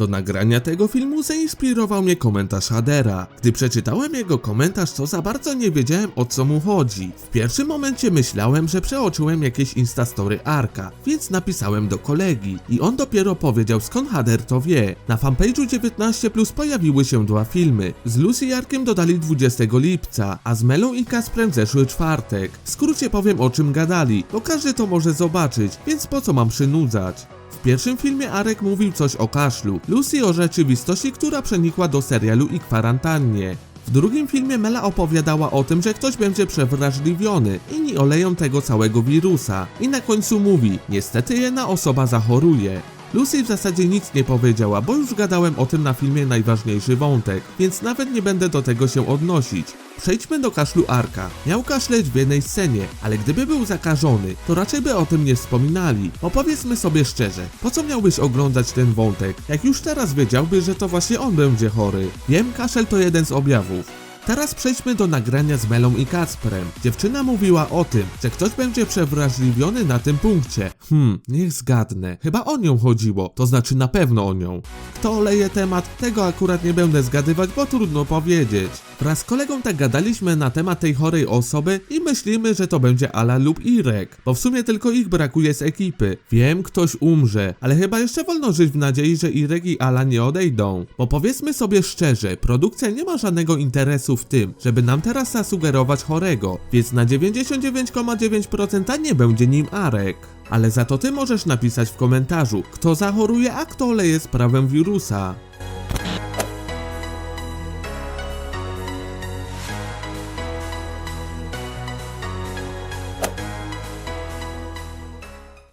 Do nagrania tego filmu zainspirował mnie komentarz Hadera. Gdy przeczytałem jego komentarz, to za bardzo nie wiedziałem o co mu chodzi. W pierwszym momencie myślałem, że przeoczyłem jakieś instastory Arka, więc napisałem do kolegi i on dopiero powiedział skąd Hader to wie. Na fanpage'u 19 plus pojawiły się dwa filmy. Z Lucy i Arkiem dodali 20 lipca, a z Melą i Kasprem zeszły czwartek. W skrócie powiem o czym gadali, bo każdy to może zobaczyć, więc po co mam przynudzać. W pierwszym filmie Arek mówił coś o kaszlu, Lucy o rzeczywistości, która przenikła do serialu i kwarantannie. W drugim filmie Mela opowiadała o tym, że ktoś będzie przewrażliwiony, inni oleją tego całego wirusa. I na końcu mówi, niestety jedna osoba zachoruje. Lucy w zasadzie nic nie powiedziała, bo już gadałem o tym na filmie Najważniejszy Wątek, więc nawet nie będę do tego się odnosić. Przejdźmy do kaszlu Arka. Miał kaszleć w jednej scenie, ale gdyby był zakażony, to raczej by o tym nie wspominali. Opowiedzmy sobie szczerze, po co miałbyś oglądać ten wątek, jak już teraz wiedziałby, że to właśnie on będzie chory. Wiem, kaszel to jeden z objawów. Teraz przejdźmy do nagrania z Melą i Kacprem. Dziewczyna mówiła o tym, że ktoś będzie przewrażliwiony na tym punkcie. Hmm, niech zgadnę. Chyba o nią chodziło, to znaczy na pewno o nią. Kto oleje temat, tego akurat nie będę zgadywać, bo trudno powiedzieć. Wraz z kolegą tak gadaliśmy na temat tej chorej osoby i myślimy, że to będzie Ala lub Irek, bo w sumie tylko ich brakuje z ekipy. Wiem, ktoś umrze, ale chyba jeszcze wolno żyć w nadziei, że Irek i Ala nie odejdą. Bo powiedzmy sobie szczerze, produkcja nie ma żadnego interesu w tym, żeby nam teraz zasugerować chorego, więc na 99,9% nie będzie nim Arek. Ale za to ty możesz napisać w komentarzu, kto zachoruje, a kto leje sprawę wirusa.